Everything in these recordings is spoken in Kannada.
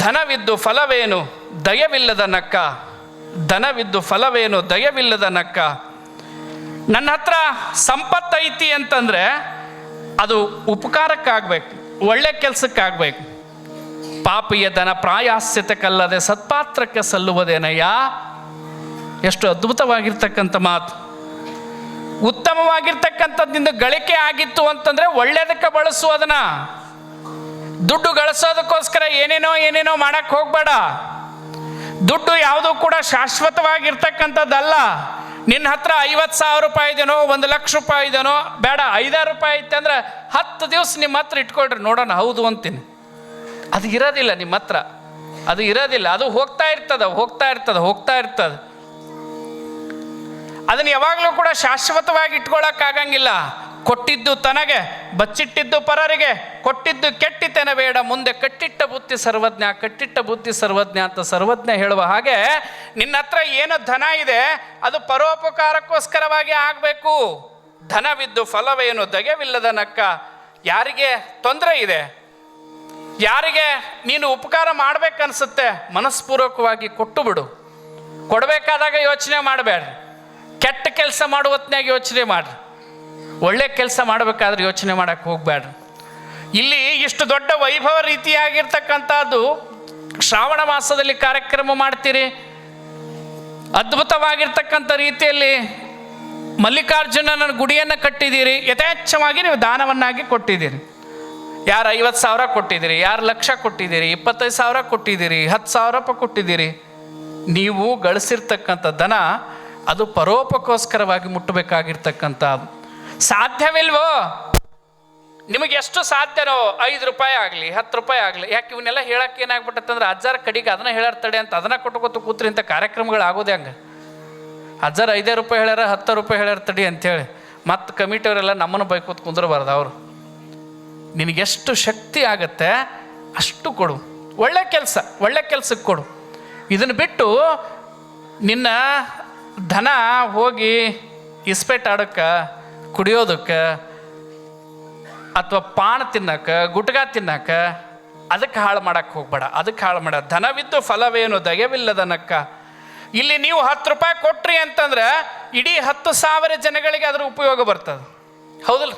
ಧನವಿದ್ದು ಫಲವೇನು? ದಯವಿಲ್ಲದ ನಕ್ಕ. ಧನವಿದ್ದು ಫಲವೇನು? ದಯವಿಲ್ಲದ ನಕ್ಕ. ನನ್ನ ಹತ್ರ ಸಂಪತ್ತೈತಿ ಅಂತಂದರೆ ಅದು ಉಪಕಾರಕ್ಕಾಗಬೇಕು, ಒಳ್ಳೆ ಕೆಲಸಕ್ಕಾಗಬೇಕು. ಪಾಪಿಯ ಧನ ಪ್ರಾಯಾಸ್ಯತಕ್ಕಲ್ಲದೆ ಸತ್ಪಾತ್ರಕ್ಕೆ ಸಲ್ಲುವುದೇನಯ್ಯ? ಎಷ್ಟು ಅದ್ಭುತವಾಗಿರ್ತಕ್ಕಂಥ ಮಾತು. ಉತ್ತಮವಾಗಿರ್ತಕ್ಕಂಥದ್ದಿಂದ ಗಳಿಕೆ ಆಗಿತ್ತು ಅಂತಂದರೆ ಒಳ್ಳೆಯದಕ್ಕೆ ಬಳಸುವುದನ್ನು ದುಡ್ಡು ಗಳಿಸೋದಕ್ಕೋಸ್ಕರ ಏನೇನೋ ಏನೇನೋ ಮಾಡಕ್ಕೆ ಹೋಗಬೇಡ. ದುಡ್ಡು ಯಾವುದೂ ಕೂಡ ಶಾಶ್ವತವಾಗಿರ್ತಕ್ಕಂಥದ್ದಲ್ಲ. ನಿನ್ನ ಹತ್ರ ಐವತ್ತು ಸಾವಿರ ರೂಪಾಯಿ ಇದೆನೋ ಒಂದು ಲಕ್ಷ ರೂಪಾಯಿ ಇದೆನೋ ಬೇಡ, ಐದಾರು ರೂಪಾಯಿ ಇತ್ತು ಅಂದ್ರೆ ಹತ್ತು ದಿವಸ ನಿಮ್ಮ ಹತ್ರ ಇಟ್ಕೊಳ್ರಿ, ನೋಡೋಣ, ಹೌದು ಅಂತೀನಿ. ಅದು ಇರೋದಿಲ್ಲ ನಿಮ್ಮ ಹತ್ರ. ಅದು ಇರೋದಿಲ್ಲ, ಅದು ಹೋಗ್ತಾ ಇರ್ತದ ಹೋಗ್ತಾ ಇರ್ತದ ಹೋಗ್ತಾ ಇರ್ತದ. ಅದನ್ನು ಯಾವಾಗಲೂ ಕೂಡ ಶಾಶ್ವತವಾಗಿ ಇಟ್ಕೊಳ್ಳೋಕ್ಕಾಗಂಗಿಲ್ಲ ಕೊಟ್ಟಿದ್ದು ತನಗೆ, ಬಚ್ಚಿಟ್ಟಿದ್ದು ಪರರಿಗೆ, ಕೊಟ್ಟಿದ್ದು ಕೆಟ್ಟಿತನ ಬೇಡ, ಮುಂದೆ ಕಟ್ಟಿಟ್ಟ ಬುತ್ತಿ ಸರ್ವಜ್ಞ, ಕಟ್ಟಿಟ್ಟ ಬುತ್ತಿ ಸರ್ವಜ್ಞ ಅಂತ ಸರ್ವಜ್ಞ ಹೇಳುವ ಹಾಗೆ, ನಿನ್ನ ಹತ್ರ ಏನು ಧನ ಇದೆ, ಅದು ಪರೋಪಕಾರಕ್ಕೋಸ್ಕರವಾಗಿ ಆಗಬೇಕು. ಧನವಿದ್ದು ಫಲವೇನು? ದಗೆವಿಲ್ಲದ ನಕ್ಕ, ಯಾರಿಗೆ ತೊಂದರೆ ಇದೆ? ಯಾರಿಗೆ ನೀನು ಉಪಕಾರ ಮಾಡ್ಬೇಕನ್ಸುತ್ತೆ, ಮನಸ್ಪೂರ್ವಕವಾಗಿ ಕೊಟ್ಟು ಬಿಡು. ಕೊಡಬೇಕಾದಾಗ ಯೋಚನೆ ಮಾಡಬೇಡ್ರಿ. ಕೆಟ್ಟ ಕೆಲಸ ಮಾಡುವತ್ನಾಗ ಯೋಚನೆ ಮಾಡ್ರಿ. ಒಳ್ಳೆ ಕೆಲಸ ಮಾಡಬೇಕಾದ್ರೆ ಯೋಚನೆ ಮಾಡಕ್ಕೆ ಹೋಗಬೇಡ್ರಿ ಇಲ್ಲಿ ಇಷ್ಟು ದೊಡ್ಡ ವೈಭವ ರೀತಿಯಾಗಿರ್ತಕ್ಕಂಥದ್ದು ಶ್ರಾವಣ ಮಾಸದಲ್ಲಿ ಕಾರ್ಯಕ್ರಮ ಮಾಡ್ತೀರಿ. ಅದ್ಭುತವಾಗಿರ್ತಕ್ಕಂಥ ರೀತಿಯಲ್ಲಿ ಮಲ್ಲಿಕಾರ್ಜುನನ ಗುಡಿಯನ್ನು ಕಟ್ಟಿದ್ದೀರಿ. ಯಥೇಚ್ಛವಾಗಿ ನೀವು ದಾನವನ್ನಾಗಿ ಕೊಟ್ಟಿದ್ದೀರಿ. ಯಾರು ಐವತ್ತು ಸಾವಿರ ಕೊಟ್ಟಿದ್ದೀರಿ, ಯಾರು ಲಕ್ಷ ಕೊಟ್ಟಿದ್ದೀರಿ, ಇಪ್ಪತ್ತೈದು ಸಾವಿರ ಕೊಟ್ಟಿದ್ದೀರಿ, ಹತ್ತು ಸಾವಿರ ರೂಪಾಯಿ ಕೊಟ್ಟಿದ್ದೀರಿ. ನೀವು ಗಳಿಸಿರ್ತಕ್ಕಂಥ ದನ ಅದು ಪರೋಪಕ್ಕೋಸ್ಕರವಾಗಿ ಮುಟ್ಟಬೇಕಾಗಿರ್ತಕ್ಕಂಥ ಸಾಧ್ಯವಿಲ್ವೋ? ನಿಮಗೆ ಎಷ್ಟು ಸಾಧ್ಯನೋ? ಐದು ರೂಪಾಯಿ ಆಗಲಿ, ಹತ್ತು ರೂಪಾಯಿ ಆಗಲಿ. ಯಾಕೆ ಇವನ್ನೆಲ್ಲ ಹೇಳಕ್ಕೆ ಏನಾಗ್ಬಿಟ್ಟಂದ್ರೆ ಅಜ್ಜಾರ ಕಡೆಗೆ ಅದನ್ನ ಹೇಳಾರ್ತಡೆ ಅಂತ, ಅದನ್ನ ಕೊಟ್ಕೋತ ಕೂತ್ರಿ ಇಂಥ ಕಾರ್ಯಕ್ರಮಗಳು ಆಗೋದೇ ಹಂಗೆ. ಅಜ್ಜಾರ ಐದೇ ರೂಪಾಯಿ ಹೇಳ್ಯಾರ, ಹತ್ತು ರೂಪಾಯಿ ಹೇಳ್ಯಾರ ತಡಿ ಅಂತೇಳಿ ಮತ್ತು ಕಮಿಟಿಯವರೆಲ್ಲ ನಮ್ಮನ್ನು ಬೈಕೋತ್ ಕುಂದ್ರಬಾರ್ದು ಅವರು. ನಿನಗೆಷ್ಟು ಶಕ್ತಿ ಆಗತ್ತೆ ಅಷ್ಟು ಕೊಡು. ಒಳ್ಳೆ ಕೆಲಸ, ಒಳ್ಳೆ ಕೆಲಸಕ್ಕೆ ಕೊಡು. ಇದನ್ನು ಬಿಟ್ಟು ನಿನ್ನ ಧನ ಹೋಗಿ ಇಸ್ಪೇಟ್ ಆಡೋಕ್ಕೆ ಕುಡಿಯೋದಕ್ಕೆ ಅಥವಾ ಪಾಣ ತಿನ್ನಕ ಗುಟ್ಗ ತಿನ್ನಕ ಅದಕ್ಕೆ ಹಾಳು ಮಾಡಕ್ಕೆ ಹೋಗ್ಬೇಡ. ಅದಕ್ಕೆ ಹಾಳು ಮಾಡ. ಧನವಿದ್ದು ಫಲವೇನು ದಯವಿಲ್ಲದನಕ್ಕ. ಇಲ್ಲಿ ನೀವು ಹತ್ತು ರೂಪಾಯಿ ಕೊಟ್ರಿ ಅಂತಂದ್ರೆ ಇಡೀ ಹತ್ತು ಸಾವಿರ ಜನಗಳಿಗೆ ಅದರ ಉಪಯೋಗ ಬರ್ತದೆ. ಹೌದಲ್ಲ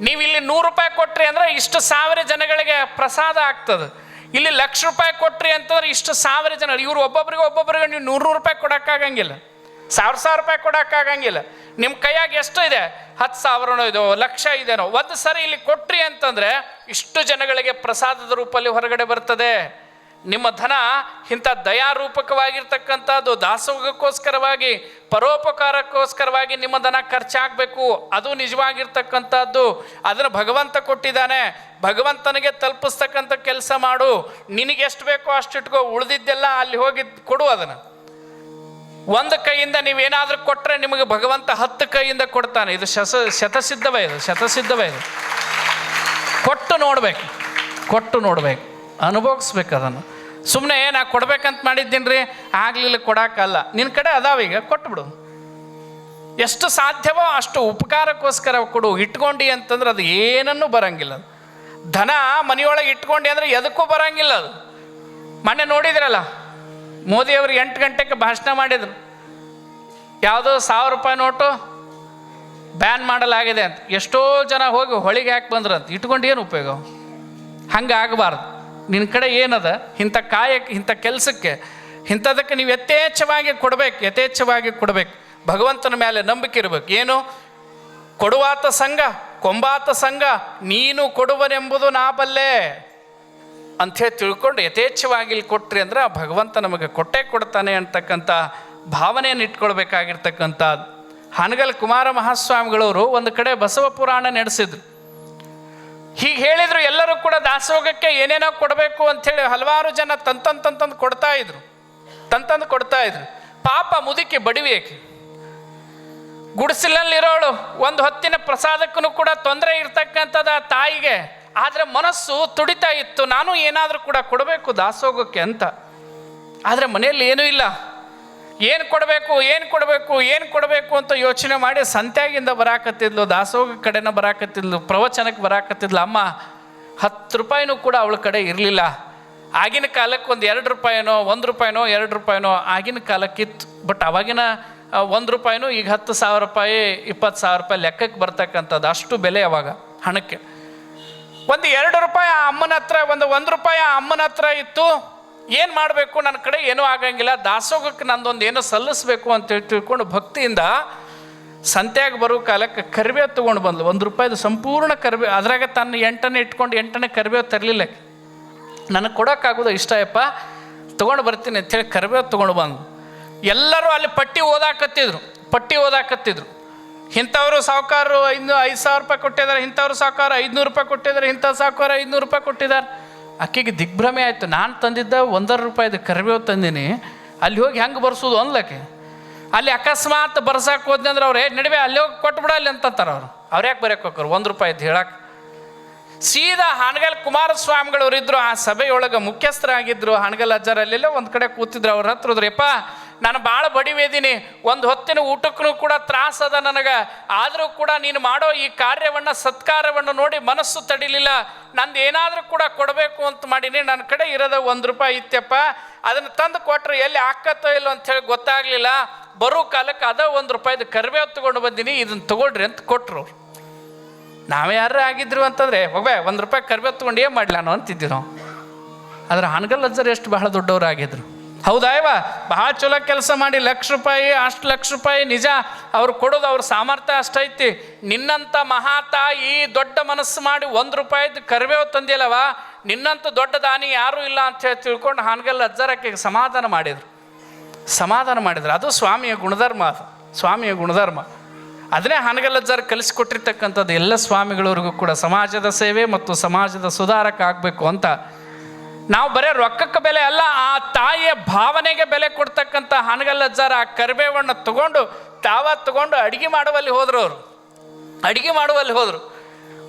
ನೀವು ಇಲ್ಲಿ ನೂರು ರೂಪಾಯಿ ಕೊಟ್ರಿ ಅಂದ್ರೆ ಇಷ್ಟು ಸಾವಿರ ಜನಗಳಿಗೆ ಪ್ರಸಾದ ಆಗ್ತದೆ. ಇಲ್ಲಿ ಲಕ್ಷ ರೂಪಾಯಿ ಕೊಟ್ರಿ ಅಂತಂದ್ರೆ ಇಷ್ಟು ಸಾವಿರ ಜನ. ಇವ್ರು ಒಬ್ಬೊಬ್ರಿಗೆ ಒಬ್ಬೊಬ್ರಿಗೆ ನೀವು ನೂರು ನೂರು ರೂಪಾಯಿ ಕೊಡೋಕ್ಕಾಗಂಗಿಲ್ಲ. ಸಾವಿರ ಸಾವಿರ ರೂಪಾಯಿ ಕೊಡೋಕ್ಕಾಗಂಗಿಲ್ಲ ನಿಮ್ಮ ಕೈಯಾಗ ಎಷ್ಟು ಇದೆ? ಹತ್ತು ಸಾವಿರನೋ ಇದೋ, ಲಕ್ಷ ಇದೆನೋ. ಒಂದು ಸರಿ ಇಲ್ಲಿ ಕೊಟ್ರಿ ಅಂತಂದರೆ ಇಷ್ಟು ಜನಗಳಿಗೆ ಪ್ರಸಾದದ ರೂಪದಲ್ಲಿ ಹೊರಗಡೆ ಬರ್ತದೆ. ನಿಮ್ಮ ಧನ ಇಂಥ ದಯಾರೂಪಕವಾಗಿರ್ತಕ್ಕಂಥದ್ದು ದಾಸೋಹಕ್ಕೋಸ್ಕರವಾಗಿ, ಪರೋಪಕಾರಕ್ಕೋಸ್ಕರವಾಗಿ ನಿಮ್ಮ ಧನ ಖರ್ಚಾಗಬೇಕು. ಅದು ನಿಜವಾಗಿರ್ತಕ್ಕಂಥದ್ದು. ಅದನ್ನು ಭಗವಂತ ಕೊಟ್ಟಿದ್ದಾನೆ. ಭಗವಂತನಿಗೆ ತಲುಪಿಸ್ತಕ್ಕಂಥ ಕೆಲಸ ಮಾಡು. ನಿನಗೆಷ್ಟು ಬೇಕೋ ಅಷ್ಟು ಇಟ್ಕೋ ಉಳಿದಿದ್ದೆಲ್ಲ ಅಲ್ಲಿ ಹೋಗಿ ಕೊಡು ಅದನ್ನು. ಒಂದು ಕೈಯಿಂದ ನೀವೇನಾದರೂ ಕೊಟ್ಟರೆ ನಿಮಗೆ ಭಗವಂತ ಹತ್ತು ಕೈಯಿಂದ ಕೊಡ್ತಾನೆ. ಇದು ಶಸ, ಶತಸಿದ್ಧವೇ ಇದು ಶತಸಿದ್ಧವೇ ಇದು. ಕೊಟ್ಟು ನೋಡ್ಬೇಕು ಕೊಟ್ಟು ನೋಡ್ಬೇಕು, ಅನುಭವಿಸ್ಬೇಕು ಅದನ್ನು. ಸುಮ್ಮನೆ ನಾ ಕೊಡ್ಬೇಕಂತ ಮಾಡಿದ್ದೀನಿ ರೀ ಆಗಲಿಲ್ಲ ಕೊಡೋಕ್ಕಲ್ಲ ನಿನ್ನ ಕಡೆ ಈಗ, ಕೊಟ್ಬಿಡು. ಎಷ್ಟು ಸಾಧ್ಯವೋ ಅಷ್ಟು ಉಪಕಾರಕ್ಕೋಸ್ಕರ ಕೊಡು, ಇಟ್ಕೊಂಡಿ ಅಂತಂದ್ರೆ ಅದು ಏನನ್ನೂ ಬರಂಗಿಲ್ಲ. ಧನ ಮನೆಯೊಳಗೆ ಇಟ್ಕೊಂಡು ಅಂದರೆ ಎದಕ್ಕೂ ಬರಂಗಿಲ್ಲ ಅದು. ಮೊನ್ನೆ ನೋಡಿದ್ರಲ್ಲ ಮೋದಿಯವರು ಎಂಟು ಗಂಟೆಗೆ ಭಾಷಣ ಮಾಡಿದರು. ಯಾವುದೋ ಸಾವಿರ ರೂಪಾಯಿ ನೋಟು ಬ್ಯಾನ್ ಮಾಡಲಾಗಿದೆ ಅಂತ. ಎಷ್ಟೋ ಜನ ಹೋಗಿ ಹೊಳಿಗೆ ಯಾಕೆ ಬಂದ್ರು ಅಂತ. ಇಟ್ಕೊಂಡು ಏನು ಉಪಯೋಗ? ಹಂಗೆ ಆಗಬಾರ್ದು. ನಿನ್ನ ಕಡೆ ಏನದ? ಇಂಥ ಕಾಯಕ್ಕೆ, ಇಂಥ ಕೆಲಸಕ್ಕೆ, ಇಂಥದಕ್ಕೆ ನೀವು ಯಥೇಚ್ಛವಾಗಿ ಕೊಡಬೇಕು ಯಥೇಚ್ಛವಾಗಿ ಕೊಡಬೇಕು. ಭಗವಂತನ ಮೇಲೆ ನಂಬಿಕೆ ಇರಬೇಕು. ಏನು? ಕೊಡುವಾತ ಸಂಘ, ಕೊಂಬಾತ ಸಂಘ, ನೀನು ಕೊಡುವನೆಂಬುದು ನಾ ಬಲ್ಲೆ. ಅಂಥೇಳಿ ತಿಳ್ಕೊಂಡು ಯಥೇಚ್ಛವಾಗಿ ಇಲ್ಲಿ ಕೊಟ್ರಿ ಅಂದ್ರೆ ಆ ಭಗವಂತ ನಮಗೆ ಕೊಟ್ಟೆ ಕೊಡ್ತಾನೆ ಅಂತಕ್ಕಂಥ ಭಾವನೆಯನ್ನು ಇಟ್ಕೊಳ್ಬೇಕಾಗಿರ್ತಕ್ಕಂಥ ಹಾನಗಲ್ ಕುಮಾರ ಮಹಾಸ್ವಾಮಿಗಳವರು ಒಂದು ಕಡೆ ಬಸವ ಪುರಾಣ ನಡೆಸಿದ್ರು. ಹೀಗೆ ಹೇಳಿದರು, ಎಲ್ಲರೂ ಕೂಡ ದಾಸೋಗಕ್ಕೆ ಏನೇನೋ ಕೊಡಬೇಕು ಅಂಥೇಳಿ ಹಲವಾರು ಜನ ತಂತಂದು ತಂತಂದು ಕೊಡ್ತಾ ಇದ್ರು. ತಂತಂದು ಕೊಡ್ತಾ ಇದ್ರು. ಪಾಪ ಮುದುಕಿ ಬಡಿವೇಕೆ ಗುಡಿಸಲಲ್ಲಿರೋಳು ಒಂದು ಹೊತ್ತಿನ ಪ್ರಸಾದಕ್ಕೂ ಕೂಡ ತೊಂದರೆ ಇರ್ತಕ್ಕಂಥದ್ದು ಆ ತಾಯಿಗೆ. ಆದರೆ ಮನಸ್ಸು ತುಡಿತಾ ಇತ್ತು, ನಾನು ಏನಾದರೂ ಕೂಡ ಕೊಡಬೇಕು ದಾಸೋಗಕ್ಕೆ ಅಂತ. ಆದರೆ ಮನೆಯಲ್ಲಿ ಏನೂ ಇಲ್ಲ. ಏನು ಕೊಡಬೇಕು ಏನು ಕೊಡಬೇಕು ಏನು ಕೊಡಬೇಕು ಅಂತ ಯೋಚನೆ ಮಾಡಿ ಸಂತ್ಯಾಗಿಂದ ಬರಾಕತ್ತಿದ್ಲು ದಾಸೋಗ ಕಡೆನ ಬರಾಕತ್ತಿದ್ಲು, ಪ್ರವಚನಕ್ಕೆ ಬರಾಕತ್ತಿದ್ಲು, ಅಮ್ಮ, ಹತ್ತು ರೂಪಾಯಿನೂ ಕೂಡ ಅವಳ ಕಡೆ ಇರಲಿಲ್ಲ. ಆಗಿನ ಕಾಲಕ್ಕೆ ಒಂದು ಎರಡು ರೂಪಾಯಿನೋ, ಒಂದು ರೂಪಾಯಿನೋ, ಎರಡು ರೂಪಾಯಿನೋ ಆಗಿನ ಕಾಲಕ್ಕಿತ್ತು ಬಟ್ ಅವಾಗಿನ ಒಂದು ರೂಪಾಯಿನೂ ಈಗ ಹತ್ತು ಸಾವಿರ ರೂಪಾಯಿ, ಇಪ್ಪತ್ತು ಸಾವಿರ ರೂಪಾಯಿ ಲೆಕ್ಕಕ್ಕೆ ಬರ್ತಕ್ಕಂಥದ್ದು ಅಷ್ಟು ಬೆಲೆ ಅವಾಗ ಹಣಕ್ಕೆ. ಒಂದು ಎರಡು ರೂಪಾಯಿ ಆ ಅಮ್ಮನ ಹತ್ರ, ಒಂದು ಒಂದು ರೂಪಾಯಿ ಆ ಅಮ್ಮನ ಹತ್ರ ಇತ್ತು. ಏನು ಮಾಡಬೇಕು? ನನ್ನ ಕಡೆ ಏನೂ ಆಗಂಗಿಲ್ಲ. ದಾಸೋಗಕ್ಕೆ ನಂದೊಂದು ಏನೋ ಸಲ್ಲಿಸ್ಬೇಕು ಅಂತೇಳಿ ತಿಳ್ಕೊಂಡು ಭಕ್ತಿಯಿಂದ ಸಂತ್ಯಾಗ ಬರೋ ಕಾಲಕ್ಕೆ ಕರಿಬೇವು ತೊಗೊಂಡು ಬಂದ್ಲು. ಒಂದು ರೂಪಾಯಿದು ಸಂಪೂರ್ಣ ಕರಿಬೇವು, ಅದ್ರಾಗ ತನ್ನ ಎಂಟನೇ ಇಟ್ಕೊಂಡು ಎಂಟನೇ ಕರಿಬೇವು ತರಲಿಲ್ಲ ನನಗೆ ಕೊಡೋಕ್ಕಾಗೋದು ಇಷ್ಟಯಪ್ಪ ತೊಗೊಂಡು ಬರ್ತೀನಿ ಅಂಥೇಳಿ ಕರಿಬೇವು ತೊಗೊಂಡು ಬಂದ್ಲು. ಎಲ್ಲರೂ ಅಲ್ಲಿ ಪಟ್ಟಿ ಓದಾಕತ್ತಿದ್ರು ಪಟ್ಟಿ ಓದಾಕತ್ತಿದ್ರು. ಇಂಥವ್ರು ಸಾವುಕಾರರು ಐದು ಐದು ಸಾವಿರ ರೂಪಾಯಿ ಕೊಟ್ಟಿದ್ದಾರೆ, ಇಂಥವ್ರು ಸಾವುಕಾರ ಐದುನೂರು ರೂಪಾಯಿ ಕೊಟ್ಟಿದ್ದಾರೆ, ಇಂಥ ಸಾವುಕಾರ ಐದುನೂರು ರೂಪಾಯಿ ಕೊಟ್ಟಿದ್ದಾರೆ. ಅಕ್ಕಿಗೆ ದಿಗ್ಭ್ರಮೆ ಆಯಿತು. ನಾನು ತಂದಿದ್ದ ಒಂದರ ರೂಪಾಯಿದು ಕರಿಬೇವು ತಂದೀನಿ. ಅಲ್ಲಿ ಹೋಗಿ ಹೆಂಗೆ ಬರ್ಸೋದು ಅನ್ಲಕ್ಕೆ ಅಲ್ಲಿ ಅಕಸ್ಮಾತ್ ಬರ್ಸಕ್ಕೆ ಹೋದ್ನಿ ಅಂದ್ರೆ ಅವ್ರು ನಡುವೆ ಅಲ್ಲಿ ಹೋಗಿ ಕೊಟ್ಬಿಡ ಅಲ್ಲಿ ಅಂತಂತಾರೆ ಅವರು. ಅವ್ರು ಯಾಕೆ ಬರೆಯಕ್ಕೆ ಹೋಗ್ರು ಒಂದು ರೂಪಾಯಿ ಹೇಳಕ್ಕೆ ಸೀದಾ ಹಾನಗಲ್ ಕುಮಾರಸ್ವಾಮಿಗಳವ್ರು ಇದ್ರು ಆ ಸಭೆಯೊಳಗೆ ಮುಖ್ಯಸ್ಥರಾಗಿದ್ರು. ಹಾನಗಲ್ ಅಜ್ಜರಲ್ಲೆಲ್ಲ ಒಂದು ಕಡೆ ಕೂತಿದ್ರು. ಅವ್ರ ಹತ್ರ ನಾನು ಭಾಳ ಬಡಿವೇದೀನಿ ಒಂದು ಹೊತ್ತಿನ ಊಟಕ್ಕೂ ಕೂಡ ತ್ರಾಸ ಅದ ನನಗೆ. ಆದರೂ ಕೂಡ ನೀನು ಮಾಡೋ ಈ ಕಾರ್ಯವನ್ನು, ಸತ್ಕಾರವನ್ನು ನೋಡಿ ಮನಸ್ಸು ತಡಿಲಿಲ್ಲ. ನಂದು ಏನಾದರೂ ಕೂಡ ಕೊಡಬೇಕು ಅಂತ ಮಾಡೀನಿ. ನನ್ನ ಕಡೆ ಇರೋದ ಒಂದು ರೂಪಾಯಿ ಇತ್ತಪ್ಪ ಅದನ್ನು ತಂದು ಕೊಟ್ಟರೆ ಎಲ್ಲಿ ಹಾಕತ್ತೋ ಇಲ್ಲೋ ಅಂಥೇಳಿ ಗೊತ್ತಾಗಲಿಲ್ಲ. ಬರೋ ಕಾಲಕ್ಕೆ ಅದ ಒಂದು ರೂಪಾಯಿದು ಕರಿಬೇವು ತೊಗೊಂಡು ಬಂದೀನಿ. ಇದನ್ನು ತೊಗೊಳ್ರಿ ಅಂತ ಕೊಟ್ಟರು ನಾವೇ ಯಾರು ಆಗಿದ್ರು ಅಂತಂದರೆ, ಹೋಗ್ಬೇ, ಒಂದು ರೂಪಾಯಿ ಕರಿಬೇವು ತೊಗೊಂಡು ಏನು ಮಾಡಲಾನು ಅಂತಿದ್ವಿ ನಾವು. ಆದ್ರೆ ಹಾನಗಲ್ ಅಜ್ಜರು ಎಷ್ಟು ಬಹಳ ದೊಡ್ಡವರು ಆಗಿದ್ರು ಹೌದಾ ಬಹಳ ಚಲೋ ಕೆಲಸ ಮಾಡಿ ಲಕ್ಷ ರೂಪಾಯಿ, ಅಷ್ಟು ಲಕ್ಷ ರೂಪಾಯಿ ನಿಜ ಅವ್ರು ಕೊಡೋದು ಅವ್ರ ಸಾಮರ್ಥ್ಯ ಅಷ್ಟೈತಿ ನಿನ್ನಂಥ ಮಹಾತಾಯಿ ದೊಡ್ಡ ಮನಸ್ಸು ಮಾಡಿ ಒಂದು ರೂಪಾಯಿದ್ದು ಕರಿಬೇವು ತಂದಿಲ್ಲವ? ನಿನ್ನಂತ ದೊಡ್ಡ ದಾನಿ ಯಾರೂ ಇಲ್ಲ ಅಂತ ಹೇಳಿ ತಿಳ್ಕೊಂಡು ಹಾನಗಲ್ ಅಜ್ಜರಕ್ಕೆ ಸಮಾಧಾನ ಮಾಡಿದರು. ಸಮಾಧಾನ ಮಾಡಿದ್ರು. ಅದು ಸ್ವಾಮಿಯ ಗುಣಧರ್ಮ ಅದು. ಸ್ವಾಮಿಯ ಗುಣಧರ್ಮ. ಅದನ್ನೇ ಹಾನಗಲ್ಲಜ್ಜಾರು ಕಲಿಸ್ಕೊಟ್ಟಿರ್ತಕ್ಕಂಥದ್ದು ಎಲ್ಲ ಸ್ವಾಮಿಗಳವ್ರಿಗೂ ಕೂಡ ಸಮಾಜದ ಸೇವೆ ಮತ್ತು ಸಮಾಜದ ಸುಧಾರಕ ಆಗಬೇಕು ಅಂತ ನಾವು ಬರೀ ರೊಕ್ಕಕ್ಕೆ ಬೆಲೆ ಅಲ್ಲ, ಆ ತಾಯಿಯ ಭಾವನೆಗೆ ಬೆಲೆ ಕೊಡ್ತಕ್ಕಂಥ ಹಾನಗಲ್ಲಜ್ಜಾರ ಆ ಕರಿಬೇವನ್ನು ತಗೊಂಡು, ತಾವ ತಗೊಂಡು ಅಡುಗೆ ಮಾಡುವಲ್ಲಿ ಹೋದ್ರು ಅವರು. ಅಡುಗೆ ಮಾಡುವಲ್ಲಿ ಹೋದರು.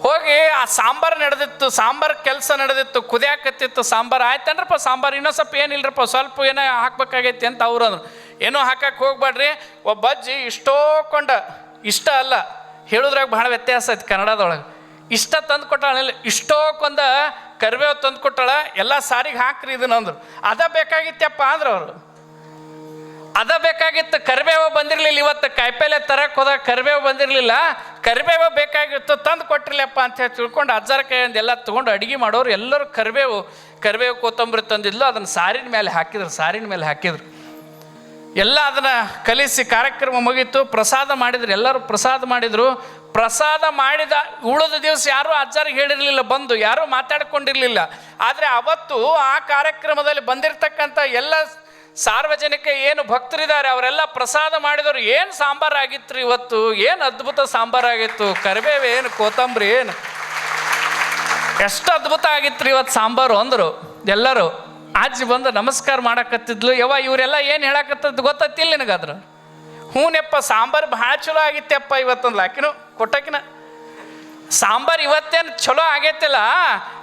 ಹೋಗಿ ಆ ಸಾಂಬಾರು ನಡೆದಿತ್ತು, ಸಾಂಬಾರು ಕೆಲಸ ನಡೆದಿತ್ತು, ಕುದಿಯಾಕತ್ತಿತ್ತು, ಸಾಂಬಾರು ಆಯ್ತೇನ್ರಪ್ಪ ಸಾಂಬಾರು ಇನ್ನೂ ಸ್ವಲ್ಪ ಏನಿಲ್ಲರಪ್ಪ ಸ್ವಲ್ಪ ಏನೋ ಹಾಕ್ಬೇಕಾಗೈತಿ ಅಂತ ಅವ್ರು ಅಂದ್ರು. ಏನೋ ಹಾಕಕ್ಕೆ ಹೋಗ್ಬೇಡ್ರಿ, ಒಬ್ಬ ಅಜ್ಜಿ ಇಷ್ಟೋ ಕೊಂಡ, ಇಷ್ಟ ಅಲ್ಲ, ಹೇಳೋದ್ರಾಗ ಬಹಳ ವ್ಯತ್ಯಾಸ ಐತಿ ಕನ್ನಡದೊಳಗೆ. ಇಷ್ಟ ತಂದು ಕೊಟ್ಟಾಳ ಇಷ್ಟೋಕೊಂದ ಕರಿಬೇವು ತಂದು ಕೊಟ್ಟಳ, ಎಲ್ಲ ಸಾರಿಗೆ ಹಾಕ್ರಿ ಇದನ್ನ ಅಂದ್ರು. ಅದ ಬೇಕಾಗಿತ್ತಪ್ಪ ಅಂದ್ರೆ ಅವರು. ಅದ ಬೇಕಾಗಿತ್ತು, ಕರಿಬೇವು ಬಂದಿರಲಿಲ್ಲ ಇವತ್ತು. ಕಾಯಿಪಲ್ಲೆ ತರಕ್ಕೆ ಹೋದಾಗ ಕರಿಬೇವು ಬಂದಿರಲಿಲ್ಲ. ಕರಿಬೇವು ಬೇಕಾಗಿತ್ತು, ತಂದು ಕೊಟ್ಟಿರ್ಲಪ್ಪ ಅಂತ ಹೇಳಿ ತಿಳ್ಕೊಂಡು ಅಜ್ಜರ ಕೈಯಿಂದ ಎಲ್ಲ ತೊಗೊಂಡು ಅಡುಗೆ ಮಾಡೋರು ಎಲ್ಲರೂ ಕರಿಬೇವು ಕರಿಬೇವು ಕೊತ್ತಂಬರಿ ತಂದಿದ್ಲು, ಅದನ್ನು ಸಾರಿನ ಮೇಲೆ ಹಾಕಿದ್ರು, ಸಾರಿನ ಮೇಲೆ ಹಾಕಿದ್ರು. ಎಲ್ಲ ಅದನ್ನು ಕಲಿಸಿ ಕಾರ್ಯಕ್ರಮ ಮುಗೀತು, ಪ್ರಸಾದ ಮಾಡಿದ್ರು, ಎಲ್ಲರೂ ಪ್ರಸಾದ ಮಾಡಿದರು. ಪ್ರಸಾದ ಮಾಡಿದ, ಉಳಿದ ದಿವಸ ಯಾರೂ ಅಜ್ಜಾರಿಗೆ ಹೇಳಿರಲಿಲ್ಲ, ಬಂದು ಯಾರೂ ಮಾತಾಡ್ಕೊಂಡಿರಲಿಲ್ಲ. ಆದರೆ ಅವತ್ತು ಆ ಕಾರ್ಯಕ್ರಮದಲ್ಲಿ ಬಂದಿರತಕ್ಕಂಥ ಎಲ್ಲ ಸಾರ್ವಜನಿಕ ಏನು ಭಕ್ತರಿದ್ದಾರೆ, ಅವರೆಲ್ಲ ಪ್ರಸಾದ ಮಾಡಿದವರು ಏನು ಸಾಂಬಾರು ಆಗಿತ್ತು ಇವತ್ತು? ಏನು ಅದ್ಭುತ ಸಾಂಬಾರು ಆಗಿತ್ತು? ಕರಿಬೇವು ಏನು, ಕೊತ್ತಂಬರಿ ಏನು? ಎಷ್ಟು ಅದ್ಭುತ ಆಗಿತ್ತು ಇವತ್ತು ಸಾಂಬಾರು ಅಂದರು ಎಲ್ಲರೂ. ಅಜ್ಜಿ ಬಂದು ನಮಸ್ಕಾರ ಮಾಡಕತ್ತಿದ್ಲು. ಯವ್ವ, ಇವರೆಲ್ಲ ಏನು ಹೇಳಕತ್ತದ್ದು ಗೊತ್ತತ್ತಿಲ್ಲ ನಿನಗಾದ್ರು? ಹ್ಞೂನಪ್ಪ ಸಾಂಬಾರು ಭಾಳ ಚಲೋ ಆಗಿತ್ತಪ್ಪ ಇವತ್ತೊಂದು ಆಕಿನು ಕೊಟ್ಟಕಿನ. ಸಾಂಬಾರು ಇವತ್ತೇನು ಚಲೋ ಆಗೈತಿಲ್ಲ.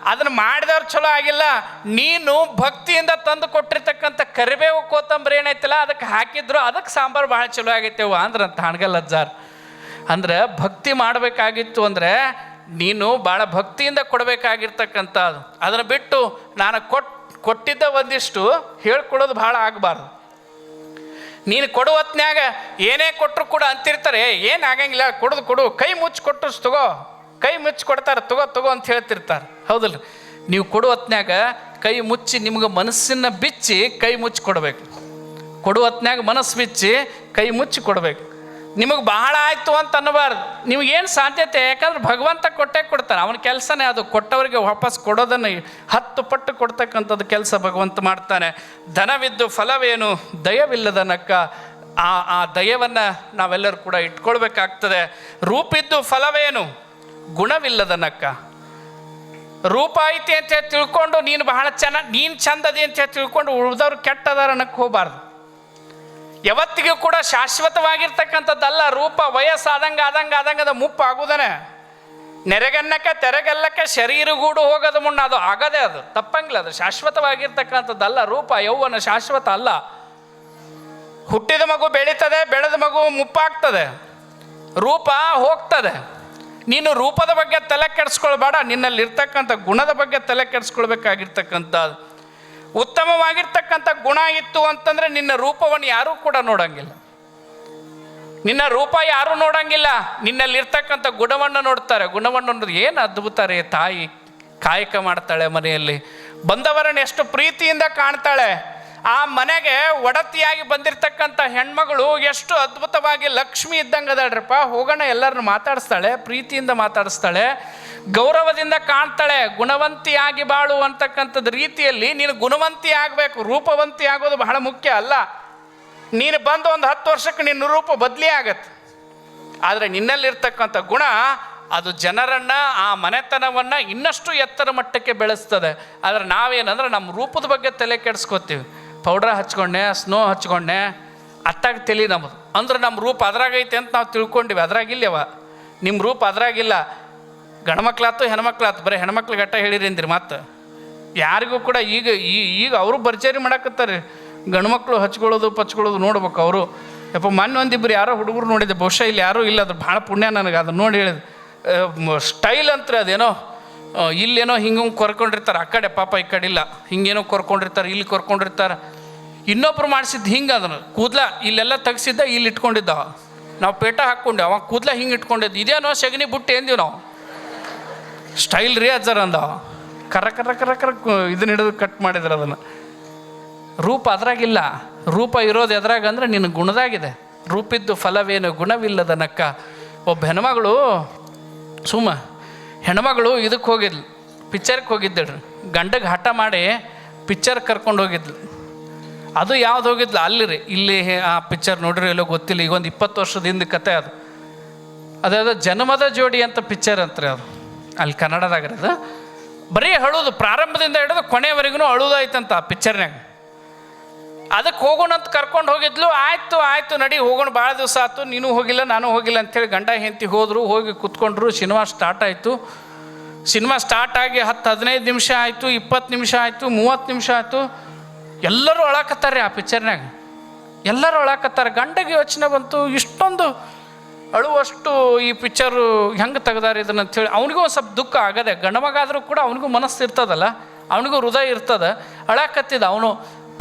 ಅದನ್ನು ಮಾಡಿದವ್ರು ಚಲೋ ಆಗಿಲ್ಲ. ನೀನು ಭಕ್ತಿಯಿಂದ ತಂದು ಕೊಟ್ಟಿರ್ತಕ್ಕಂಥ ಕರಿಬೇವು ಕೋತಂಬರಿ ಏನೈತಿಲ್ಲ, ಅದಕ್ಕೆ ಹಾಕಿದ್ರು. ಅದಕ್ಕೆ ಸಾಂಬಾರು ಭಾಳ ಚಲೋ ಆಗೈತೇವ ಅಂದ್ರ ಅಂತ ಹಣಗಲ್ ಅಜ್ಜಾರ್. ಅಂದ್ರೆ ಭಕ್ತಿ ಮಾಡಬೇಕಾಗಿತ್ತು ಅಂದ್ರೆ ನೀನು ಭಾಳ ಭಕ್ತಿಯಿಂದ ಕೊಡಬೇಕಾಗಿರ್ತಕ್ಕಂಥ ಅದನ್ನು ಬಿಟ್ಟು ನಾನು ಕೊಟ್ ಕೊಟ್ಟಿದ್ದ ಒಂದಿಷ್ಟು ಹೇಳ್ಕೊಡೋದು ಭಾಳ ಆಗಬಾರ್ದು. ನೀನು ಕೊಡು ಹೊತ್ನ್ಯಾಗ ಏನೇ ಕೊಟ್ಟರು ಕೂಡ ಅಂತಿರ್ತಾರೆ, ಏನು ಆಗಂಗಿಲ್ಲ, ಕೊಡೋದು ಕೊಡು, ಕೈ ಮುಚ್ಚಿ ಕೊಟ್ಟರು ತಗೋ, ಕೈ ಮುಚ್ಚಿ ಕೊಡ್ತಾರೆ, ತಗೋ ತಗೋ ಅಂತ ಹೇಳ್ತಿರ್ತಾರೆ. ಹೌದಲ್ಲ? ನೀವು ಕೊಡು ಹೊತ್ನ್ಯಾಗ ಕೈ ಮುಚ್ಚಿ ನಿಮ್ಗೆ ಮನಸ್ಸನ್ನು ಬಿಚ್ಚಿ ಕೈ ಮುಚ್ಚಿ ಕೊಡಬೇಕು. ಕೊಡು ಹೊತ್ನ್ಯಾಗ ಮನಸ್ಸು ಬಿಚ್ಚಿ ಕೈ ಮುಚ್ಚಿ ಕೊಡಬೇಕು. ನಿಮಗೆ ಬಹಳ ಆಯಿತು ಅಂತ ಅನ್ನಬಾರ್ದು. ನಿಮಗೇನು ಸಾಧ್ಯತೆ? ಯಾಕಂದ್ರೆ ಭಗವಂತ ಕೊಟ್ಟೇ ಕೊಡ್ತಾನೆ ಅವನ ಕೆಲಸನೇ ಅದು. ಕೊಟ್ಟವರಿಗೆ ವಾಪಸ್ ಕೊಡೋದನ್ನು ಹತ್ತು ಪಟ್ಟು ಕೊಡ್ತಕ್ಕಂಥದ್ದು ಕೆಲಸ ಭಗವಂತ ಮಾಡ್ತಾನೆ. ಧನವಿದ್ದು ಫಲವೇನು? ದಯವಿಲ್ಲದ ನಕ್ಕ ಆ ಆ ದಯವನ್ನು ನಾವೆಲ್ಲರೂ ಕೂಡ ಇಟ್ಕೊಳ್ಬೇಕಾಗ್ತದೆ. ರೂಪಿದ್ದು ಫಲವೇನು? ಗುಣವಿಲ್ಲದ ನಕ್ಕ ರೂಪ ಐತಿ ಅಂತ ತಿಳ್ಕೊಂಡು ನೀನು ಬಹಳ ಚೆನ್ನಾಗಿ ನೀನು ಚಂದದಿ ಅಂತ ತಿಳ್ಕೊಂಡು ಉಳಿದವ್ರು ಕೆಟ್ಟದಾರ ಅನ್ನಕ್ಕೆ ಹೋಗಬಾರ್ದು. ಯಾವತ್ತಿಗೂ ಕೂಡ ಶಾಶ್ವತವಾಗಿರ್ತಕ್ಕಂಥದ್ದಲ್ಲ, ರೂಪ ವಯಸ್ಸಾದಂಗೆ ಆದಂಗೆ, ಆದಂಗ ಅದು ಮುಪ್ಪು ಆಗುದನೆ. ನೆರೆಗನ್ನಕ್ಕೆ ತೆರೆಗಲ್ಲಕ್ಕೆ ಶರೀರಗೂಡು ಹೋಗೋದ ಮುನ್ನ ಅದು ಆಗದೆ ಅದು, ತಪ್ಪಂಗಿಲ್ಲ ಅದು. ಶಾಶ್ವತವಾಗಿರ್ತಕ್ಕಂಥದ್ದಲ್ಲ, ರೂಪ, ಯೌವನ ಶಾಶ್ವತ ಅಲ್ಲ. ಹುಟ್ಟಿದ ಮಗು ಬೆಳೀತದೆ, ಬೆಳೆದ ಮಗು ಮುಪ್ಪಾಗ್ತದೆ. ರೂಪ ಹೋಗ್ತದೆ. ನೀನು ರೂಪದ ಬಗ್ಗೆ ತಲೆ ಕೆಡಿಸ್ಕೊಳ್ಬೇಡ, ನಿನ್ನಲ್ಲಿರ್ತಕ್ಕಂಥ ಗುಣದ ಬಗ್ಗೆ ತಲೆ ಕೆಡಿಸ್ಕೊಳ್ಬೇಕಾಗಿರ್ತಕ್ಕಂಥದ್ದು ಉತ್ತಮವಾಗಿರ್ತಕ್ಕಂಥ ಗುಣ ಇತ್ತು ಅಂತಂದ್ರೆ ನಿನ್ನ ರೂಪವನ್ನು ಯಾರೂ ಕೂಡ ನೋಡಂಗಿಲ್ಲ. ನಿನ್ನ ರೂಪ ಯಾರೂ ನೋಡಂಗಿಲ್ಲ. ನಿನ್ನಲ್ಲಿರ್ತಕ್ಕಂಥ ಗುಣವನ್ನು ನೋಡ್ತಾರೆ. ಗುಣವನ್ನು ನೋಡಿ ಏನು ಅದ್ಭುತ ರೀ ತಾಯಿ ಕಾಯಕ ಮಾಡ್ತಾಳೆ ಮನೆಯಲ್ಲಿ. ಬಂದವರನ್ನು ಎಷ್ಟು ಪ್ರೀತಿಯಿಂದ ಕಾಣ್ತಾಳೆ. ಆ ಮನೆಗೆ ಒಡತಿಯಾಗಿ ಬಂದಿರತಕ್ಕಂಥ ಹೆಣ್ಮಗಳು ಎಷ್ಟು ಅದ್ಭುತವಾಗಿ ಲಕ್ಷ್ಮಿ ಇದ್ದಂಗೆ ಅದಾಳ್ರಪ್ಪ. ಹೋಗೋಣ, ಎಲ್ಲರನ್ನು ಮಾತಾಡಿಸ್ತಾಳೆ, ಪ್ರೀತಿಯಿಂದ ಮಾತಾಡಿಸ್ತಾಳೆ, ಗೌರವದಿಂದ ಕಾಣ್ತಾಳೆ, ಗುಣವಂತಿಯಾಗಿ ಬಾಳು ಅಂತಕ್ಕಂಥದ್ದು ರೀತಿಯಲ್ಲಿ ನೀನು ಗುಣವಂತಿ ಆಗಬೇಕು, ರೂಪವಂತಿ ಆಗೋದು ಬಹಳ ಮುಖ್ಯ ಅಲ್ಲ. ನೀನು ಬಂದು ಒಂದು ಹತ್ತು ವರ್ಷಕ್ಕೆ ನಿನ್ನ ರೂಪ ಬದಲಿ ಆಗತ್ತೆ. ಆದರೆ ನಿನ್ನಲ್ಲಿರ್ತಕ್ಕಂಥ ಗುಣ ಅದು ಜನರನ್ನು, ಆ ಮನೆತನವನ್ನು ಇನ್ನಷ್ಟು ಎತ್ತರ ಮಟ್ಟಕ್ಕೆ ಬೆಳೆಸ್ತದೆ. ಆದರೆ ನಾವೇನಂದ್ರೆ ನಮ್ಮ ರೂಪದ ಬಗ್ಗೆ ತಲೆ ಕೆಡಿಸ್ಕೋತೀವಿ. ಪೌಡ್ರ್ ಹಚ್ಕೊಂಡೆ ಸ್ನೋ ಹಚ್ಕೊಂಡೆ, ಅತ್ತಾಗ ತಲೆ ನಮ್ಮದು ಅಂದ್ರೆ ನಮ್ಮ ರೂಪ ಅದ್ರಾಗೈತೆ ಅಂತ ನಾವು ತಿಳ್ಕೊಂಡಿವಿ. ಅದ್ರಾಗಿಲ್ಲವ ನಿಮ್ಮ ರೂಪ ಅದ್ರಾಗಿಲ್ಲ ಗಂಡ್ಮಕ್ಳಾತು ಹೆಣ್ಮಕ್ಳಾತು. ಬರೀ ಹೆಣ್ಮಕ್ಳು ಗಟ್ಟ ಹೇಳಿರಿ ಅಂದಿರಿ ಮತ್ತೆ. ಯಾರಿಗೂ ಕೂಡ ಈಗ ಈ ಈಗ ಅವರು ಭರ್ಜರಿ ಮಾಡಕತ್ತಾರೆ ಗಂಡ್ಮಕ್ಳು ಹಚ್ಕೊಳ್ಳೋದು, ಪಚ್ಕೊಳ್ಳೋದು ನೋಡ್ಬೇಕು ಅವರು. ಯಪ್ಪ, ಮೊನ್ನೆ ಒಂದಿಬ್ರು ಯಾರೋ ಹುಡುಗರು ನೋಡಿದೆ ಬಹುಶಃ ಇಲ್ಲಿ ಯಾರೂ ಇಲ್ಲ. ಅದು ಭಾಳ ಪುಣ್ಯ ನನಗೆ. ಅದನ್ನು ನೋಡಿ ಹೇಳಿದೆ. ಸ್ಟೈಲ್ ಅಂತ ಅದೇನೋ. ಇಲ್ಲೇನೋ ಹಿಂಗೆ ಕೊರ್ಕೊಂಡಿರ್ತಾರೆ, ಆ ಕಡೆ ಪಾಪ ಈ ಕಡೆ ಇಲ್ಲ. ಹಿಂಗೇನೋ ಕೊರ್ಕೊಂಡಿರ್ತಾರೆ, ಇಲ್ಲಿ ಕೊರ್ಕೊಂಡಿರ್ತಾರೆ. ಇನ್ನೊಬ್ರು ಮಾಡಿಸಿದ್ದು ಹಿಂಗೆ ಅದನ್ನು. ಕೂದಲ ಇಲ್ಲೆಲ್ಲ ತೆಗ್ಸಿದ್ದ, ಇಲ್ಲಿ ಇಟ್ಕೊಂಡಿದ್ದ. ನಾವು ಪೇಟ ಹಾಕ್ಕೊಂಡೆ ಅವ ಕೂದಲ ಹಿಂಗೆ ಇಟ್ಕೊಂಡಿದ್ದು. ಇದೇನೋ ಸಗಣಿ ಬುಟ್ಟಿ ಎಂದೀವಿ ನಾವು. ಸ್ಟೈಲ್ ರೀ ಅಜ್ಜರ ಅಂದ. ಕರ ಕರ ಕರ ಕರ ಇದನ್ನ ಹಿಡಿದು ಕಟ್ ಮಾಡಿದ್ರು ಅದನ್ನು. ರೂಪ ಅದ್ರಾಗಿಲ್ಲ. ರೂಪ ಇರೋದು ಎದ್ರಾಗ ಅಂದರೆ ನಿನ್ನ ಗುಣದಾಗಿದೆ. ರೂಪಿದ್ದು ಫಲವೇನು ಗುಣವಿಲ್ಲದ ನಕ್ಕ. ಒಬ್ಬ ಹೆಣ್ಮಗಳು ಸುಮ್ಮ ಹೆಣ್ಮಗಳು ಇದಕ್ಕೆ ಹೋಗಿದ್ಲು ಪಿಕ್ಚರ್ಗೆ ಹೋಗಿದ್ದಳು ಗಂಡಗೆ ಹಠ ಮಾಡಿ ಪಿಕ್ಚರ್ ಕರ್ಕೊಂಡು ಹೋಗಿದ್ಲು. ಅದು ಯಾವ್ದು ಹೋಗಿದ್ಲು? ಅಲ್ಲಿ ರೀ, ಇಲ್ಲಿ ಆ ಪಿಕ್ಚರ್ ನೋಡ್ರಿ, ಎಲ್ಲೋ ಗೊತ್ತಿಲ್ಲ, ಈಗ ಒಂದು ಇಪ್ಪತ್ತು ವರ್ಷದ ಹಿಂದೆ ಕತೆ ಅದು. ಅದಾದ ಜನ್ಮದ ಜೋಡಿ ಅಂತ ಪಿಕ್ಚರ್ ರೀ ಅದು. ಅಲ್ಲಿ ಕನ್ನಡದಾಗ ಅದು ಬರೀ ಅಳುದು ಪ್ರಾರಂಭದಿಂದ ಹಿಡಿದು ಕೊನೆವರೆಗೂ ಅಳುದಾಯ್ತಂತ ಆ ಪಿಕ್ಚರ್ನಾಗ ಅದಕ್ಕೆ ಹೋಗೋಣ ಅಂತ ಕರ್ಕೊಂಡು ಹೋಗಿದ್ಲು. ಆಯ್ತು ಆಯ್ತು ನಡಿ, ಹೋಗೋಣ, ಭಾಳ ದಿವಸ ಆಯ್ತು. ನೀನು ಹೋಗಿಲ್ಲ, ನಾನು ಹೋಗಿಲ್ಲ ಅಂಥೇಳಿ ಗಂಡ ಹೆಂಡತಿ ಹೋದರು, ಹೋಗಿ ಕೂತ್ಕೊಂಡ್ರು, ಸಿನಿಮಾ ಸ್ಟಾರ್ಟ್ ಆಯಿತು. ಸಿನಿಮಾ ಸ್ಟಾರ್ಟ್ ಆಗಿ ಹತ್ತು, ಹದಿನೈದು ನಿಮಿಷ ಆಯಿತು, ಇಪ್ಪತ್ತು ನಿಮಿಷ ಆಯಿತು, ಮೂವತ್ತು ನಿಮಿಷ ಆಯಿತು. ಎಲ್ಲರೂ ಅಳಕತ್ತಾರೆ ಆ ಪಿಕ್ಚರ್ನಾಗ ಎಲ್ಲರೂ ಅಳಕತ್ತಾರೆ ಗಂಡಗೆ ಯೋಚನೆ ಬಂತು, ಇಷ್ಟೊಂದು ಅಳುವಷ್ಟು ಈ ಪಿಕ್ಚರು ಹೆಂಗೆ ತೆಗ್ದಾರ ಇದನ್ನ ಅಂತೇಳಿ. ಅವನಿಗೂ ಒಂದು ಸ್ವಲ್ಪ ದುಃಖ ಆಗದೆ ಗಂಡಮಗಾದರೂ ಕೂಡ ಅವನಿಗೂ ಮನಸ್ಸು ಇರ್ತದಲ್ಲ, ಅವನಿಗೂ ಹೃದಯ ಇರ್ತದ, ಅಳಾಕತ್ತಿದ ಅವನು.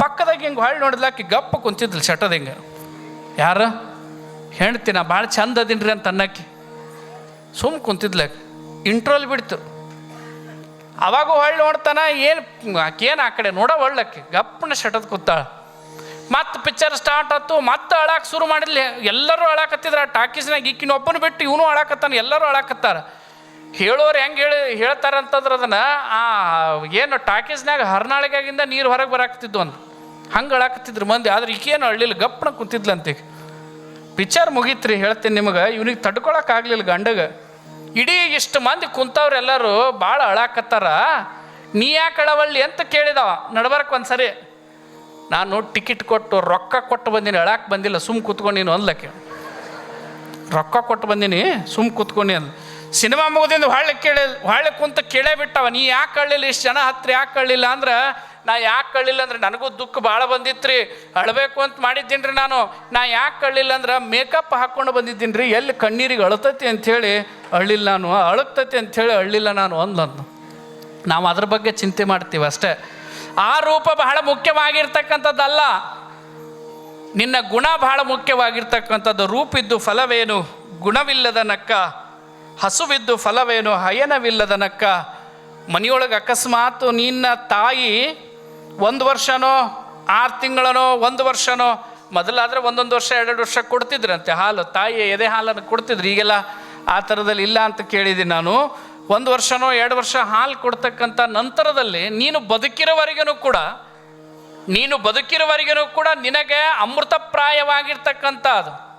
ಪಕ್ಕದಾಗ ಹಿಂಗೆ ಹೊಳ್ಳಿ ನೋಡಿದ್ಲಾಕಿ ಗಪ್ಪ ಕುಂತಿದ್ಲು ಶಟದ ಹಿಂಗೆ. ಯಾರು? ಹೆಣ್ತಿ ನಾ ಭಾಳ ಚಂದ ಅದೀನ್ರಿ ಅಂತ ಅನ್ನಕ್ಕೆ. ಸುಮ್ ಕುಂತಿದ್ಲಾಕ ಇಂಟ್ರೋಲ್ ಬಿಡ್ತು. ಅವಾಗ ಹೊಳ್ಳಿ ನೋಡ್ತಾನ, ಏನು ಆಕೇನು ಆ ಕಡೆ ನೋಡ ಒಳ್ಳಕ್ಕೆ ಗಪ್ಪನ ಶಟದ ಕೂತಾಳ. ಮತ್ತೆ ಪಿಕ್ಚರ್ ಸ್ಟಾರ್ಟ್ ಆಯ್ತು ಮತ್ತೆ ಅಳಾಕ್ ಶುರು ಮಾಡಿದ್ಲಿ. ಎಲ್ಲರೂ ಅಳಾಕತ್ತಿದ್ರ. ಟಾಕೀಸ್ನಾಗ ಈಕಿನ ಒಬ್ಬನ ಬಿಟ್ಟು ಇವನು ಅಳಾಕತ್ತಾನ, ಎಲ್ಲರೂ ಅಳಾಕತ್ತಾರ. ಹೇಳೋರು ಹೆಂಗೆ ಹೇಳಿ ಹೇಳ್ತಾರಂತಂದ್ರೆ ಅದನ್ನು, ಆ, ಏನು ಟಾಕೀಸ್ನಾಗ ಹರ್ನಾಳಿಗಾಗಿಂದ ನೀರು ಹೊರಗೆ ಬರಾಕತ್ತಿದ್ವು ಅಂತ ಹಂಗೆ ಅಳಾಕತ್ತಿದ್ರು ಮಂದಿ, ಆದ್ರೆ ಈಕೇನು ಅಳ್ಳಿಲ್ಲ, ಗಪ್ಪನ ಕುಂತಿದ್ಲಂತೆ ಪಿಕ್ಚರ್ ಮುಗೀತ್ರಿ, ಹೇಳ್ತೀನಿ ನಿಮಗೆ, ಇವ್ನಿಗೆ ತಡ್ಕೊಳಕ್ಕಾಗ್ಲಿಲ್ಲ ಗಂಡಗ. ಇಡೀ ಇಷ್ಟು ಮಂದಿ ಕುಂತವ್ರೆಲ್ಲರೂ ಭಾಳ ಅಳಾಕತ್ತಾರ. ನೀ ಯಾಕೆ ಅಳವಳ್ಳಿ ಅಂತ ಕೇಳಿದವ ಒಂದು ಒಂದ್ಸರಿ. ನಾನು ಟಿಕೆಟ್ ಕೊಟ್ಟು ರೊಕ್ಕ ಕೊಟ್ಟು ಬಂದೀನಿ, ಅಳಾಕ್ ಬಂದಿಲ್ಲ, ಸುಮ್ ಕೂತ್ಕೊಂಡಿನಿ ಅನ್ಲಕ್ಕೆ ರೊಕ್ಕ ಕೊಟ್ಟು ಬಂದೀನಿ, ಸುಮ್ ಕುತ್ಕೊಂಡಿ ಅಂದ್ ಸಿನಿಮಾ ಮುಗಿದಿಂದ ಹೊಳ್ಳಿ ಕೇಳಿ, ಹೊಳ್ಳಿ ಕುಂತ ಕೇಳೇ ಬಿಟ್ಟವ, ನೀ ಯಾಕೆ ಅಳ್ಳಿಲ್ಲ, ಇಷ್ಟು ಜನ ಹತ್ರ ಯಾಕೆ ಅಳ್ಳಿಲ್ಲ ಅಂದ್ರೆ ನಾ ಯಾಕೆ ಕಳ್ಳಿಲ್ಲ ಅಂದ್ರೆ ನನಗೂ ದುಃಖ ಭಾಳ ಬಂದಿತ್ರಿ. ಅಳಬೇಕು ಅಂತ ಮಾಡಿದ್ದೀನಿ ರೀ ನಾನು. ನಾ ಯಾಕೆ ಕಳ್ಳಿಲ್ಲ ಅಂದ್ರೆ ಮೇಕಪ್ ಹಾಕ್ಕೊಂಡು ಬಂದಿದ್ದೀನಿ ರೀ ಎಲ್ಲಿ ಕಣ್ಣೀರಿಗೆ ಅಂತ ಅಂಥೇಳಿ ಅಳ್ಳಿಲ್ಲ ನಾನು. ಅಳಗ್ತೈತಿ ಅಂಥೇಳಿ ಅಳ್ಳಿಲ್ಲ ನಾನು ಅಂದ್ಲಂದು ನಾವು ಅದ್ರ ಬಗ್ಗೆ ಚಿಂತೆ ಮಾಡ್ತೀವಿ ಅಷ್ಟೇ. ಆ ರೂಪ ಬಹಳ ಮುಖ್ಯವಾಗಿರ್ತಕ್ಕಂಥದ್ದಲ್ಲ. ನಿನ್ನ ಗುಣ ಬಹಳ ಮುಖ್ಯವಾಗಿರ್ತಕ್ಕಂಥದ್ದು. ರೂಪಿದ್ದು ಫಲವೇನು? ಗುಣವಿಲ್ಲದ ನಕ್ಕ. ಹಸುವಿದ್ದು ಫಲವೇನು? ಹಯನವಿಲ್ಲದ ನಕ್ಕ. ಮನೆಯೊಳಗೆ ಅಕಸ್ಮಾತ್ ನಿನ್ನ ತಾಯಿ ಒಂದು ವರ್ಷನೋ, ಆರು ತಿಂಗಳನೋ, ಒಂದು ವರ್ಷನೋ, ಮೊದಲಾದರೆ ಒಂದೊಂದು ವರ್ಷ, ಎರಡೆರಡು ವರ್ಷ ಕೊಡ್ತಿದ್ರಂತೆ ಹಾಲು. ತಾಯಿ ಎದೆ ಹಾಲನ್ನು ಕೊಡ್ತಿದ್ರು. ಈಗೆಲ್ಲ ಆ ಥರದಲ್ಲಿ ಇಲ್ಲ ಅಂತ ಕೇಳಿದ್ದೀನಿ ನಾನು. ಒಂದು ವರ್ಷನೋ, ಎರಡು ವರ್ಷ ಹಾಲು ಕೊಡ್ತಕ್ಕಂಥ ನಂತರದಲ್ಲಿ ನೀನು ಬದುಕಿರೋವರೆಗೂ ಕೂಡ, ನೀನು ಬದುಕಿರೋವರೆಗೂ ಕೂಡ ನಿನಗೆ ಅಮೃತಪ್ರಾಯವಾಗಿರ್ತಕ್ಕಂಥ ಅದು.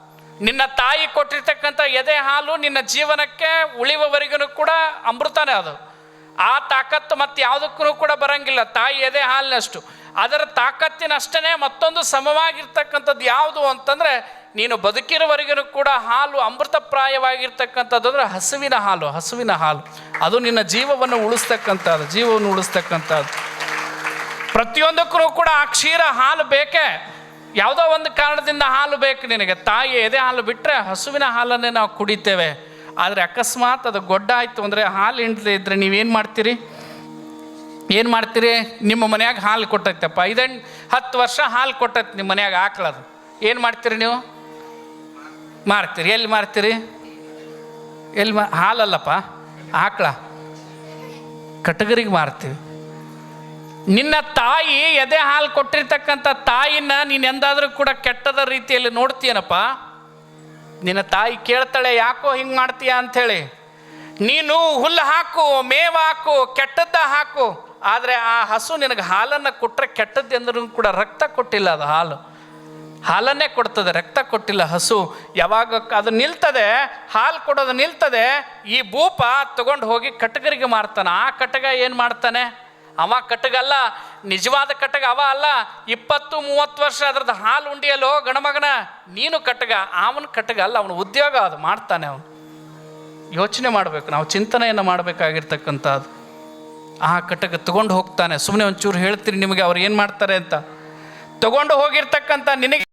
ನಿನ್ನ ತಾಯಿ ಕೊಟ್ಟಿರ್ತಕ್ಕಂಥ ಎದೆ ಹಾಲು ನಿನ್ನ ಜೀವನಕ್ಕೆ ಉಳಿಯುವವರೆಗೂ ಕೂಡ ಅಮೃತನೇ ಅದು. ಆ ತಾಕತ್ತು ಮತ್ತೆ ಯಾವುದಕ್ಕೂ ಕೂಡ ಬರಂಗಿಲ್ಲ. ತಾಯಿ ಎದೆ ಹಾಲಿನಷ್ಟು. ಅದರ ತಾಕತ್ತಿನಷ್ಟೇ ಮತ್ತೊಂದು ಸಮವಾಗಿರ್ತಕ್ಕಂಥದ್ದು ಯಾವುದು ಅಂತಂದರೆ, ನೀನು ಬದುಕಿರುವವರೆಗೂ ಕೂಡ ಹಾಲು ಅಮೃತಪ್ರಾಯವಾಗಿರ್ತಕ್ಕಂಥದ್ದು ಅಂದರೆ ಹಸುವಿನ ಹಾಲು ಹಸುವಿನ ಹಾಲು. ಅದು ನಿನ್ನ ಜೀವವನ್ನು ಉಳಿಸ್ತಕ್ಕಂಥದ್ದು ಜೀವವನ್ನು ಉಳಿಸ್ತಕ್ಕಂಥದ್ದು. ಪ್ರತಿಯೊಂದಕ್ಕೂ ಕೂಡ ಆ ಕ್ಷೀರ ಹಾಲು ಬೇಕೇ? ಯಾವುದೋ ಒಂದು ಕಾರಣದಿಂದ ಹಾಲು ಬೇಕು ನಿನಗೆ. ತಾಯಿ ಎದೆ ಹಾಲು ಬಿಟ್ಟರೆ ಹಸುವಿನ ಹಾಲನ್ನೇ ನಾವು ಕುಡಿತೇವೆ. ಆದರೆ ಅಕಸ್ಮಾತ್ ಅದು ಗೊಡ್ಡ ಆಯಿತು ಅಂದರೆ ಹಾಲು ಹಿಂಡ್ಲೇ ಇದ್ದರೆ ನೀವೇನು ಮಾಡ್ತೀರಿ? ಏನು ಮಾಡ್ತೀರಿ? ನಿಮ್ಮ ಮನ್ಯಾಗ ಹಾಲು ಕೊಟ್ಟೈತಪ್ಪ. ಐದೆಂಟು ಹತ್ತು ವರ್ಷ ಹಾಲು ಕೊಟ್ಟೈತೆ ನಿಮ್ಮ ಮನ್ಯಾಗ ಆಕಳದು ಏನು ಮಾಡ್ತೀರಿ ನೀವು? ಮಾರ್ತೀರಿ. ಎಲ್ಲಿ ಮಾರ್ತೀರಿ? ಎಲ್ಲಿ ಮಾ ಹಾಲಲ್ಲಪ್ಪ? ಆಕಳ. ಕಟಗರಿಗೆ ಮಾರ್ತೀವಿ. ನಿನ್ನ ತಾಯಿ ಎದೆ ಹಾಲು ಕೊಟ್ಟಿರ್ತಕ್ಕಂಥ ತಾಯಿನ ನೀನು ಎಂದಾದರೂ ಕೂಡ ಕೆಟ್ಟದ ರೀತಿಯಲ್ಲಿ ನೋಡ್ತೀಯನಪ್ಪ? ನಿನ್ನ ತಾಯಿ ಕೇಳ್ತಾಳೆ, ಯಾಕೋ ಹಿಂಗೆ ಮಾಡ್ತೀಯ? ಅಂಥೇಳಿ. ನೀನು ಹುಲ್ಲು ಹಾಕು, ಮೇವು ಹಾಕು, ಕೆಟ್ಟದ್ದ ಹಾಕು. ಆದರೆ ಆ ಹಸು ನಿನಗೆ ಹಾಲನ್ನು ಕೊಟ್ಟರೆ ಕೆಟ್ಟದ್ದು ಎಂದ್ರೂ ಕೂಡ ರಕ್ತ ಕೊಟ್ಟಿಲ್ಲ ಅದು ಹಾಲು. ಹಾಲನ್ನೇ ಕೊಡ್ತದೆ, ರಕ್ತ ಕೊಟ್ಟಿಲ್ಲ ಹಸು. ಯಾವಾಗ ಅದು ನಿಲ್ತದೆ, ಹಾಲು ಕೊಡೋದು ನಿಲ್ತದೆ, ಈ ಭೂಪ ತಗೊಂಡು ಹೋಗಿ ಕಟಗರಿಗೆ ಮಾರ್ತಾನೆ. ಆ ಕಟಗ ಏನು ಮಾಡ್ತಾನೆ? ಅವ ಕಟಗಲ್ಲ ನಿಜವಾದ ಕಟ್ಟಗ ಅವ ಅಲ್ಲ. ಇಪ್ಪತ್ತು, ಮೂವತ್ತು ವರ್ಷ ಅದ್ರದ್ದು ಹಾಲು ಉಂಡಿಯಲ್ಲೋ ಗಣಮಗನ, ನೀನು ಕಟ್ಟಗ ಅವನ ಕಟ್ಟಗ ಅಲ್ಲ, ಅವನು ಉದ್ಯೋಗ ಅದು ಮಾಡ್ತಾನೆ ಅವನು. ಯೋಚನೆ ಮಾಡಬೇಕು, ನಾವು ಚಿಂತನೆಯನ್ನು ಮಾಡಬೇಕಾಗಿರ್ತಕ್ಕಂಥದ್ದು. ಆ ಕಟ್ಟಗ ತಗೊಂಡು ಹೋಗ್ತಾನೆ. ಸುಮ್ಮನೆ ಒಂಚೂರು ಹೇಳ್ತೀನಿ ನಿಮಗೆ ಅವ್ರು ಏನು ಮಾಡ್ತಾರೆ ಅಂತ. ತಗೊಂಡು ಹೋಗಿರ್ತಕ್ಕಂಥ ನಿನಗೆ